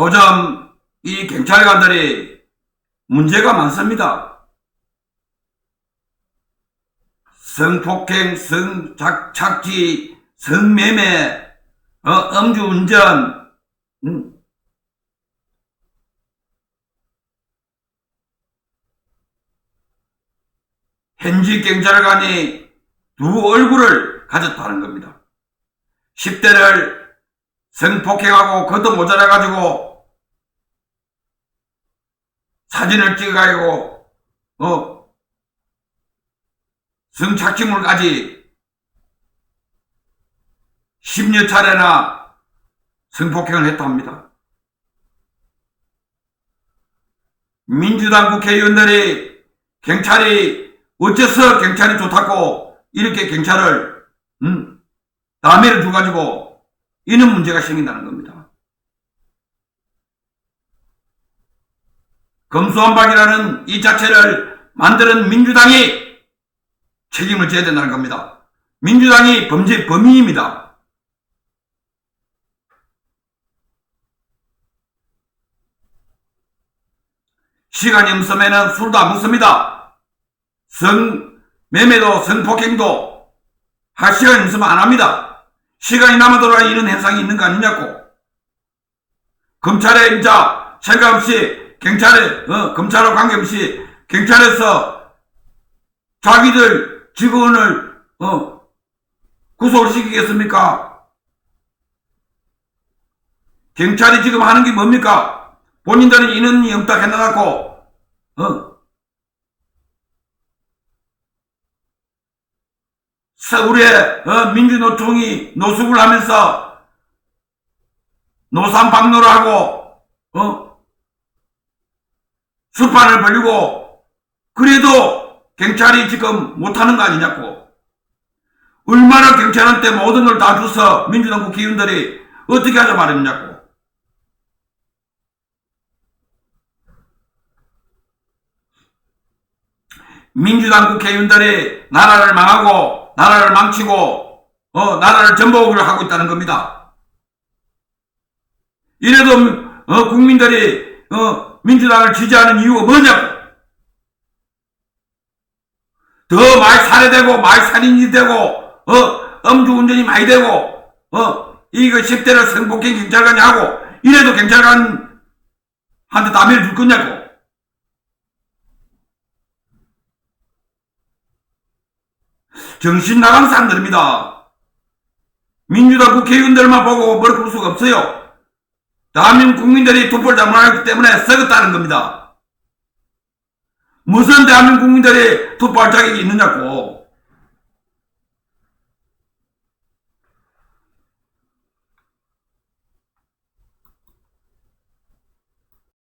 요즘 이 경찰관들이 문제가 많습니다. 성폭행, 성착취, 성매매, 어, 음주운전, 음. 현직 경찰관이 두 얼굴을 가졌다는 겁니다. 10대를 성폭행하고 겉도 모자라가지고 사진을 찍어가지고, 어, 성착취물까지 10여 차례나 성폭행을 했다 합니다. 민주당 국회의원들이 경찰이 어째서 경찰이 좋다고 이렇게 경찰을 음, 남해를 줘가지고 이런 문제가 생긴다는 겁니다. 검수한박이라는 이 자체를 만드는 민주당이 책임을 져야 된다는 겁니다. 민주당이 범죄 범인입니다. 시간이 없으면 술도 안 먹습니다. 성, 매매도 성폭행도 할 시간이 없으면 안 합니다. 시간이 남아도록 이런 현상이 있는 거 아니냐고. 검찰에 인자 생각 없이 경찰에 어, 검찰과 관계없이 경찰에서 자기들 직원을 어, 구속을 시키겠습니까? 경찰이 지금 하는 게 뭡니까? 본인들은 인원이 없다 해놔갖고 어, 서울에 어, 민주노총이 노숙을 하면서 노산방로를 하고 어? 수판을 벌리고 그래도 경찰이 지금 못하는 거 아니냐고 얼마나 경찰한테 모든 걸 다 줘서 민주당 국회의원들이 어떻게 하자 말했냐고 민주당 국회의원들이 나라를 망하고 나라를 망치고 어, 나라를 전복을 하고 있다는 겁니다. 이래도 어, 국민들이 어, 민주당을 지지하는 이유가 뭐냐고. 더 많이 살해되고 많이 살인이 되고 어, 음주운전이 많이 되고 어, 이거 10대를 성폭행 경찰관이 하고 이래도 경찰관한테 담배를 줄 거냐고. 정신 나간 사람들입니다. 민주당 국회의원들만 보고 굴 수가 없어요. 대한민국 국민들이 투표를 잘못했기 때문에 썩었다는 겁니다. 무슨 대한민국 국민들이 투표할 자격이 있느냐고.